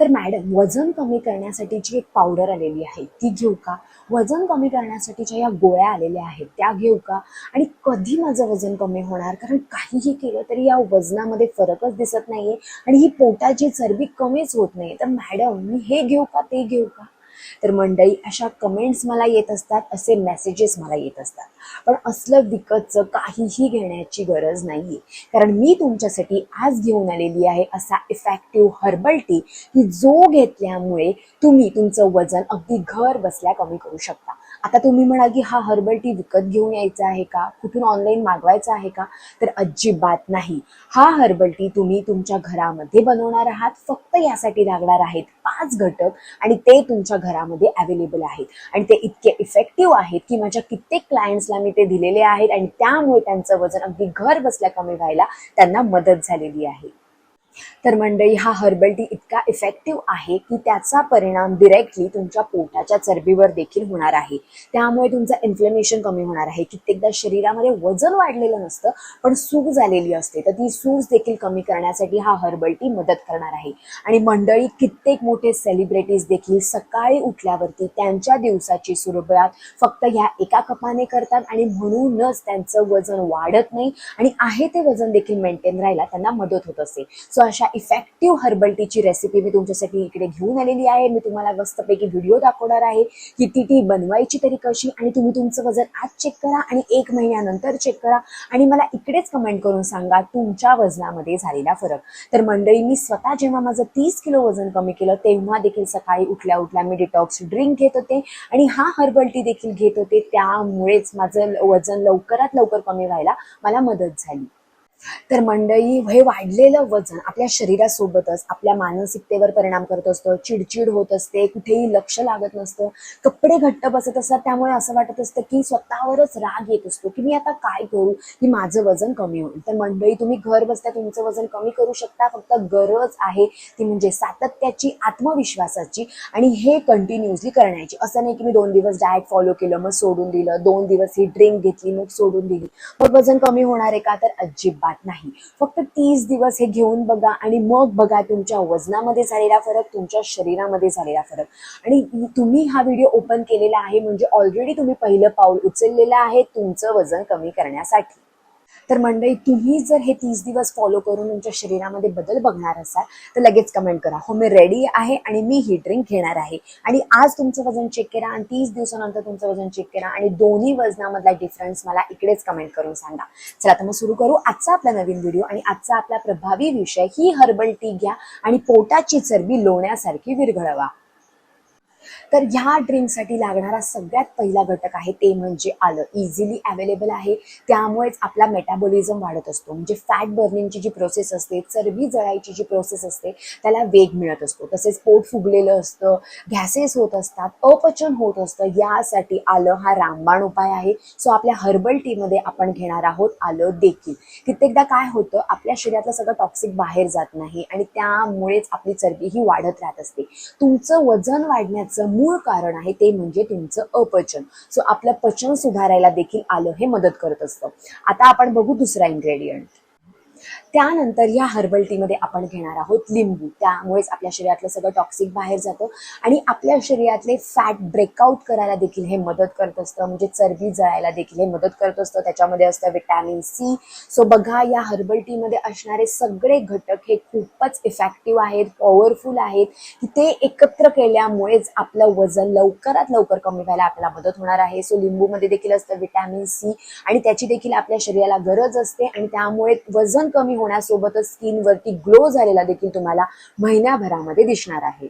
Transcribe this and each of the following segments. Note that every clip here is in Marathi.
तर मॅडम वजन कमी करण्यासाठीची एक पावडर आलेली आहे ती घेऊ का? वजन कमी करण्यासाठीच्या या गोळ्या आलेल्या आहेत त्या घेऊ का? आणि कधी माझं वजन कमी होणार? कारण काहीही केलं तरी या वजनामध्ये फरकच दिसत नाहीये आणि ही पोटाची चरबी कमीच होत नाही तर मॅडम मी हे घेऊ का ते घेऊ का? तर मंडळी अशा कमेंट्स मला येत असतात असे मेसेजेस मला येत असतात. पण असलं विकतचं काहीही घेण्याची गरज नाही कारण मी तुमच्यासाठी आज घेऊन आलेली आहे असा इफेक्टिव्ह हर्बल टी की जो घेतल्यामुळे तुम्ही तुमचं वजन अगदी घर बसल्या कमी करू शकता. आता तुम्ही म्हणाल की हा हर्बल टी विकत घेऊन यायचा आहे का? कुठून ऑनलाईन मागवायचा आहे का? तर अजिबात नाही. हा हर्बल टी तुम्ही तुमच्या घरामध्ये बनवणार आहात फक्त यासाठी लागणार आहेत पाच घटक आणि ते तुमच्या घरामध्ये अवेलेबल आहेत. आणि ते इतके इफेक्टिव्ह आहेत की माझ्या कित्येक क्लायंट्सला मी ते दिलेले आहेत आणि त्यामुळे त्यांचं वजन अगदी घर बसल्या कमी व्हायला त्यांना मदत झालेली आहे. तर मंडळी हा हर्बल टी इतका इफेक्टिव्ह आहे की त्याचा परिणाम डिरेक्टली तुमच्या पोटाच्या चरबीवर देखील होणार आहे. त्यामुळे तुमचं इन्फ्लेमेशन कमी होणार आहे. कित्येकदा शरीरामध्ये वजन वाढलेलं नसतं पण सूज झालेली असते. तर ती सूज देखील कमी करण्यासाठी हा हर्बल टी मदत करणार आहे. आणि मंडळी कित्येक मोठे सेलिब्रिटीज देखील सकाळी उठल्यावरती त्यांच्या दिवसाची सुरुवात फक्त ह्या एका कपाने करतात आणि म्हणूनच त्यांचं वजन वाढत नाही आणि आहे ते वजन देखील मेंटेन राहायला त्यांना मदत होत असते. सो अशा इफेक्टिव्ह हर्बल टीची रेसिपी मी तुमच्यासाठी इकडे घेऊन आलेली आहे. मी तुम्हाला मस्तपैकी व्हिडिओ दाखवणार आहे की ती ती बनवायची तरी कशी आणि तुम्ही तुमचं वजन आज चेक करा आणि एक महिन्यानंतर चेक करा आणि मला इकडेच कमेंट करून सांगा तुमच्या वजनामध्ये झालेला फरक. तर मंडळी मी स्वतः जेव्हा माझं तीस किलो वजन कमी केलं तेव्हा देखील सकाळी उठल्या उठल्या मी डिटॉक्स ड्रिंक घेत होते आणि हा हर्बल टी देखील घेत होते. त्यामुळेच माझं वजन लवकरात लवकर कमी व्हायला मला मदत झाली. तर मंडळी हे वाढलेलं वजन आपल्या शरीरासोबतच आपल्या मानसिकतेवर परिणाम करत असतं चिडचिड होत असते कुठेही लक्ष लागत नसतं. कपडे घट्ट बसत असतात त्यामुळे असं वाटत असतं की स्वतःवरच राग येत असतो की मी आता काय करू की माझं वजन कमी होईल. तर मंडळी तुम्ही घर बसता तुमचं वजन कमी करू शकता फक्त गरज आहे ती म्हणजे सातत्याची आत्मविश्वासाची आणि हे कंटिन्युअसली करण्याची. असं नाही की मी दोन दिवस डाएट फॉलो केलं मग सोडून दिलं दोन दिवस ही ड्रिंक घेतली मग सोडून दिली. मग वजन कमी होणार आहे का? तर अजिबात नाही. फक्त तीस दिवस हे घेऊन बघा आणि मग बघा तुमच्या वजनामध्ये झालेला फरक तुमच्या शरीरामध्ये झालेला फरक. आणि तुम्ही हा व्हिडिओ ओपन केलेला आहे म्हणजे ऑलरेडी तुम्ही पहिलं पाऊल उचललेलं आहे तुमचं वजन कमी करण्यासाठी. तर मंडळी तुम्ही जर हे तीस दिवस फॉलो करून तुमच्या शरीरामध्ये बदल बघणार असाल तर लगेच कमेंट करा. हो मी रेडी आहे आणि मी ही ड्रिंक घेणार आहे. आणि आज तुमचं वजन चेक करा आणि तीस दिवसानंतर तुमचं वजन चेक करा आणि दोन्ही वजनामधला डिफरन्स मला इकडेच कमेंट करून सांगा. चला तर मग सुरू करू. आजचा आपला नवीन व्हिडिओ आणि आजचा आपला प्रभावी विषय ही हर्बल टी घ्या आणि पोटाची चरबी लोण्यासारखी विरघळवा. तर ह्या ड्रिंकसाठी लागणारा सगळ्यात पहिला घटक आहे ते म्हणजे आलं. इझिली अवेलेबल आहे. त्यामुळेच आपला मेटाबॉलिझम वाढत असतो. म्हणजे फॅट बर्निंगची जी प्रोसेस असते चरबी जळायची जी प्रोसेस असते त्याला वेग मिळत असतो. तसेच पोट फुगलेलं असतं गॅसेस होत असतात अपचन होत असतं यासाठी आलं हा रामबाण उपाय आहे. सो आपल्या हर्बल टीमध्ये आपण घेणार आहोत आलं देखील. कित्येकदा काय होतं आपल्या शरीरातलं सगळं टॉक्सिक बाहेर जात नाही आणि त्यामुळेच आपली चरबी ही वाढत राहत असते. तुमचं वजन वाढण्याचं मूळ कारण आहे ते म्हणजे तुमचं अपचन. सो आपलं पचन सुधारायला देखील आलं हे मदत करत असतं. आता आपण बघू दुसरा इन्ग्रेडियंट त्यानंतर या हर्बल टीमध्ये आपण घेणार आहोत लिंबू. त्यामुळेच आपल्या शरीरातलं सगळं टॉक्सिक बाहेर जातं. आणि आपल्या शरीरातले फॅट ब्रेकआउट करायला देखील हे मदत करत असतं. म्हणजे चरबी जळायला देखील हे मदत करत असतं. त्याच्यामध्ये असतं विटॅमिन सी सो बघा या हर्बल टीमध्ये असणारे सगळे घटक हे खूपच इफेक्टिव्ह आहेत पॉवरफुल आहेत. की ते एकत्र केल्यामुळेच आपलं वजन लवकरात लवकर कमी व्हायला आपल्याला मदत होणार आहे. सो लिंबूमध्ये देखील असतं विटॅमिन सी आणि त्याची देखील आपल्या शरीराला गरज असते. आणि त्यामुळे वजन कमी होण्यासोबतच स्किनवरती ग्लो झालेला देखील तुम्हाला महिन्याभरामध्ये दिसणार आहे.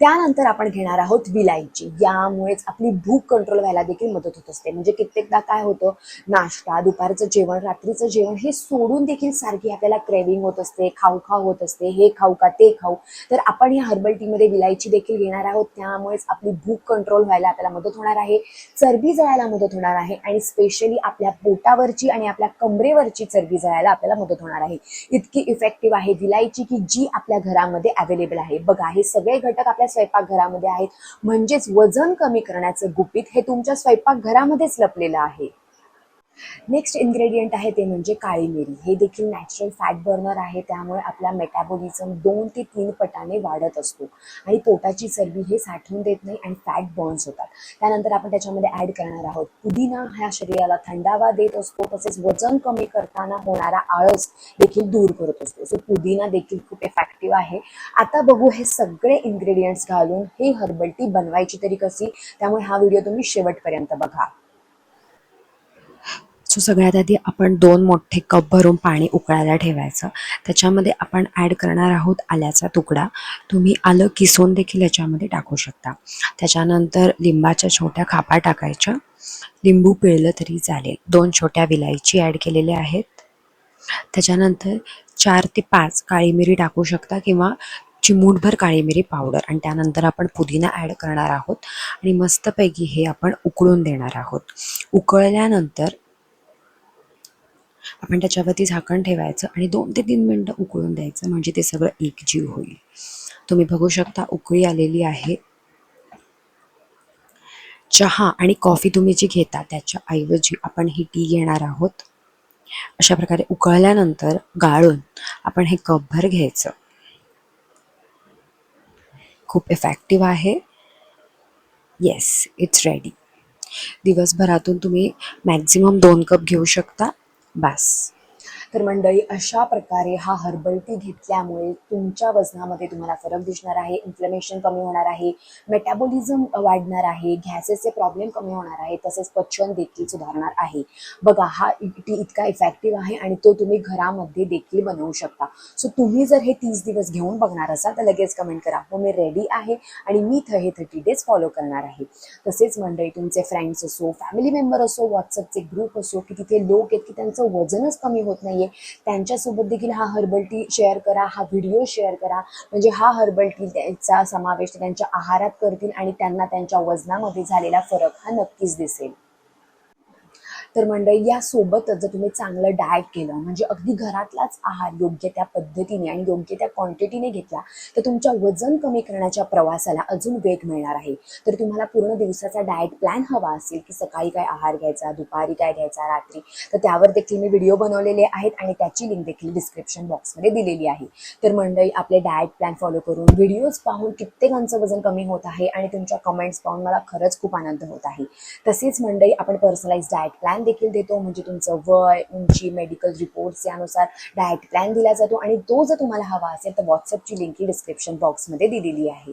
त्यानंतर आपण घेणार आहोत विलायची. यामुळेच आपली भूक कंट्रोल व्हायला देखील मदत होत असते. म्हणजे कित्येकदा काय होतं नाश्ता दुपारचं जेवण रात्रीचं जेवण हे सोडून देखील सारखी आपल्याला क्रेविंग होत असते खाऊ खाऊ होत असते हे खाऊ का ते खाऊ. तर आपण या हर्बल टीमध्ये विलायची देखील घेणार आहोत. त्यामुळेच आपली भूक कंट्रोल व्हायला आपल्याला मदत होणार आहे. चरबी जळायला मदत होणार आहे आणि स्पेशली आपल्या पोटावरची आणि आपल्या कमरेवरची चरबी जळायला आपल्याला मदत होणार आहे. इतकी इफेक्टिव्ह आहे विलायची की जी आपल्या घरामध्ये अवेलेबल आहे. बघा हे सगळे घटक आपल्या स्वयंपाकघरामध्ये आहेत. म्हणजेच वजन कमी करण्याचं गुपित हे तुमच्या स्वयंपाकघरामध्येच लपलेलं आहे. नेक्स्ट इन्ग्रेडियंट आहे ते म्हणजे काळी मिरी. हे देखील नॅचरल फॅट बर्नर आहे. त्यामुळे आपला मेटाबॉलिझम दोन ते तीन पटाने वाढत असतो. आणि पोटाची चरबी हे साठवून देत नाही आणि फॅट बर्न्स होतात. त्यानंतर आपण त्याच्यामध्ये ॲड करणार आहोत पुदिना. ह्या शरीराला थंडावा देत असतो. तसेच वजन कमी करताना होणारा आळस देखील दूर करत असतो. सो पुदिना देखील खूप इफेक्टिव्ह आहे. आता बघू हे सगळे इन्ग्रेडियंट्स घालून हे हर्बल टी बनवायची तरी कशी? त्यामुळे हा व्हिडिओ तुम्ही शेवटपर्यंत बघा. सो सगळ्यात आधी आपण दोन मोठे कप भरून पाणी उकळायला ठेवायचं. त्याच्यामध्ये आपण ॲड करणार आहोत आल्याचा तुकडा. तुम्ही आलं किसून देखील याच्यामध्ये टाकू शकता. त्याच्यानंतर लिंबाच्या छोट्या खापा टाकायच्या. लिंबू पिळलं तरी चालेल. दोन छोट्या विलायची ॲड केलेल्या आहेत. त्याच्यानंतर चार ते पाच काळी मिरी टाकू शकता किंवा चिमूटभर काळी मिरी पावडर आणि त्यानंतर आपण पुदिना ॲड करणार आहोत. आणि मस्तपैकी हे आपण उकळून देणार आहोत. उकळल्यानंतर आपण त्याच्यावरती झाकण ठेवायचं आणि दोन ते तीन मिनटं उकळून द्यायचं. म्हणजे ते सगळं एकजीव होईल. तुम्ही बघू शकता उकळी आलेली आहे. चहा आणि कॉफी तुम्ही जी घेता त्याच्या ऐवजी आपण ही टी घेणार आहोत. अशा प्रकारे उकळल्यानंतर गाळून आपण हे कपभर घ्यायचं. खूप इफेक्टिव्ह आहे. येस इट्स रेडी दिवसभरातून तुम्ही मॅक्झिमम दोन कप घेऊ शकता. Bas. तर मंडळी अशा प्रकारे हा हर्बल टी घेतल्यामुळे तुमच्या वजनामध्ये तुम्हाला फरक दिसणार आहे इन्फ्लमेशन कमी होणार आहे मेटाबॉलिझम वाढणार आहे गॅसेसचे प्रॉब्लेम कमी होणार आहे तसेच पचन देखील सुधारणार आहे. बघा हा टी इतका इफेक्टिव्ह आहे आणि तो तुम्ही घरामध्ये देखील बनवू शकता. सो तुम्ही जर हे तीस दिवस घेऊन बघणार असाल तर लगेच कमेंट करा. हो मी रेडी आहे आणि मी थ हे थर्टी डेज फॉलो करणार आहे. तसेच मंडळी तुमचे फ्रेंड्स असो फॅमिली मेंबर असो व्हॉट्सअपचे ग्रुप असो की तिथे लोक आहेत की त्यांचं वजनच कमी होत नाही नाहीये. त्यांच्यासोबत देखील हा हर्बल टी शेअर करा हा व्हिडिओ शेअर करा. म्हणजे हा हर्बल टी त्यांचा समावेश त्यांच्या आहारात करतील आणि त्यांना त्यांच्या वजनामध्ये झालेला फरक हा नक्कीच दिसेल. तर मंडळी यासोबतच जर तुम्ही चांगलं डाएट केलं म्हणजे अगदी घरातलाच आहार योग्य त्या पद्धतीने आणि योग्य त्या क्वांटिटीने घेतला तर तुमच्या वजन कमी करण्याच्या प्रवासाला अजून वेग मिळणार आहे. तर तुम्हाला पूर्ण दिवसाचा डाएट प्लॅन हवा असेल की सकाळी काय आहार घ्यायचा दुपारी काय घ्यायचा रात्री तर त्यावर देखील मी व्हिडिओ बनवलेले आहेत आणि त्याची लिंक देखील डिस्क्रिप्शन बॉक्समध्ये दिलेली आहे. तर मंडळी आपले डाएट प्लॅन फॉलो करून व्हिडिओज पाहून कित्येकांचं वजन कमी होत आहे आणि तुमच्या कमेंट्स पाहून मला खरंच खूप आनंद होत आहे. तसेच मंडळी आपण पर्सनलाइज डाएट प्लॅन देखील देतो. म्हणजे तुमचं वय उंची मेडिकल रिपोर्ट्स यानुसार डाएट प्लॅन दिला जातो. आणि तो जर तुम्हाला हवा असेल तर व्हॉट्सअपची लिंक ही डिस्क्रिप्शन बॉक्समध्ये दिलेली आहे.